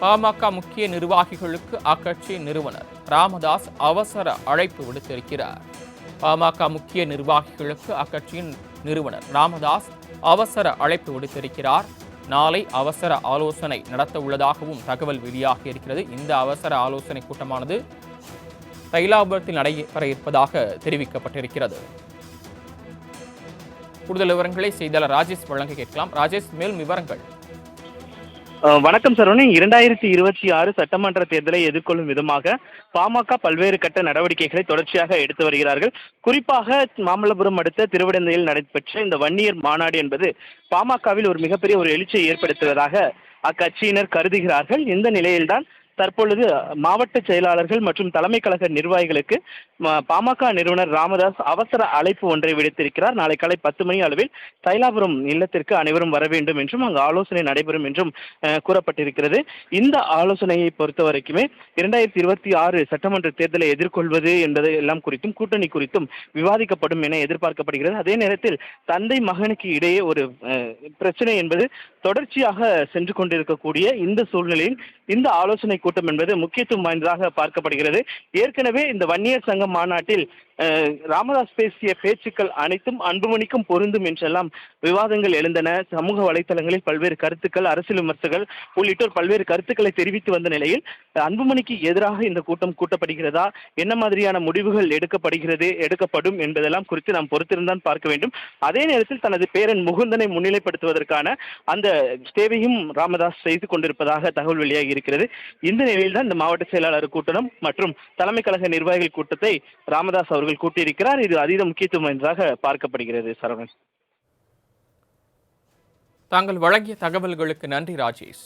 பாமக முக்கிய நிர்வாகிகளுக்கு அக்கட்சி நிறுவனர் ராமதாஸ் அவசர அழைப்பு விடுத்திருக்கிறார். பாமக முக்கிய நிர்வாகிகளுக்கு அக்கட்சியின் நிறுவனர் ராமதாஸ் அவசர அழைப்பு விடுத்திருக்கிறார். நாளை அவசர ஆலோசனை நடத்த உள்ளதாகவும் தகவல் வெளியாகி இருக்கிறது. இந்த அவசர ஆலோசனை கூட்டமானது தைலாபுரத்தில் நடைபெற இருப்பதாக தெரிவிக்கப்பட்டிருக்கிறது. கூடுதல் விவரங்களை செய்தியாளர் ராஜேஷ் வழங்க கேட்கலாம். ராஜேஷ் மேலும் விவரங்கள். வணக்கம் சரவணன் இரண்டாயிரத்தி இருபத்தி ஆறு சட்டமன்ற தேர்தலை எதிர்கொள்ளும் விதமாக பாமக பல்வேறு கட்ட நடவடிக்கைகளை தொடர்ச்சியாக எடுத்து வருகிறார்கள். குறிப்பாக மாமல்லபுரம் அடுத்த திருவிடந்தையில் நடைபெற்ற இந்த வன்னியர் மாநாடு என்பது பாமகவில் ஒரு மிகப்பெரிய ஒரு எழுச்சியை ஏற்படுத்துவதாக அக்கட்சியினர் கருதுகிறார்கள். இந்த நிலையில்தான் தற்பொழுது மாவட்ட செயலாளர்கள் மற்றும் தலைமை கழக நிர்வாகிகளுக்கு பாமக நிறுவனர் ராமதாஸ் அவசர அழைப்பு ஒன்றை விடுத்திருக்கிறார். நாளை காலை பத்து மணி அளவில் தைலாபுரம் இல்லத்திற்கு அனைவரும் வர வேண்டும் என்றும் அங்கு ஆலோசனை நடைபெறும் என்றும் கூறப்பட்டிருக்கிறது. இந்த ஆலோசனையை பொறுத்த வரைக்குமே இரண்டாயிரத்தி இருபத்தி ஆறு சட்டமன்ற தேர்தலை எதிர்கொள்வது என்பது எல்லாம் குறித்தும் கூட்டணி குறித்தும் விவாதிக்கப்படும் என எதிர்பார்க்கப்படுகிறது. அதே நேரத்தில் தந்தை மகனுக்கு இடையே ஒரு பிரச்சனை என்பது தொடர்ச்சியாக சென்று கொண்டிருக்கக்கூடிய இந்த சூழ்நிலையில் இந்த ஆலோசனை கூட்டம் என்பது முக்கியத்துவம் வாய்ந்ததாக பார்க்கப்படுகிறது. ஏற்கனவே இந்த வன்னியர் சங்கம் மாநாட்டில் ராமதாஸ் பேசிய பேச்சுக்கள் அனைத்தும் அன்புமணிக்கும் பொருந்தும் என்றெல்லாம் விவாதங்கள் எழுந்தன. சமூக வலைத்தளங்களில் பல்வேறு கருத்துக்கள் அரசியல் விமர்சகர்கள் உள்ளிட்டோர் பல்வேறு கருத்துக்களை தெரிவித்து வந்த நிலையில் அன்புமணிக்கு எதிராக இந்த கூட்டம் கூட்டப்படுகிறதா? என்ன மாதிரியான முடிவுகள் எடுக்கப்படுகிறது எடுக்கப்படும் என்பதெல்லாம் குறித்து நாம் பொறுத்திருந்தான் பார்க்க வேண்டும். அதே நேரத்தில் தனது பேரன் முகுந்தனை முன்னிலைப்படுத்துவதற்கான அந்த தேவையும் ராமதாஸ் செய்து கொண்டிருப்பதாக தகவல் வெளியாகி இருக்கிறது. இந்த நிலையில்தான் இந்த மாவட்ட செயலாளர் கூட்டம் மற்றும் தலைமை கழக நிர்வாகிகள் கூட்டத்தை ராமதாஸ் அவர்கள் கூட்டியிருக்கிறார். இது அதீத முக்கியத்துவம் வாய்ந்ததாக பார்க்கப்படுகிறது சரவணன். தாங்கள் வழங்கிய தகவல்களுக்கு நன்றி ராஜேஷ்.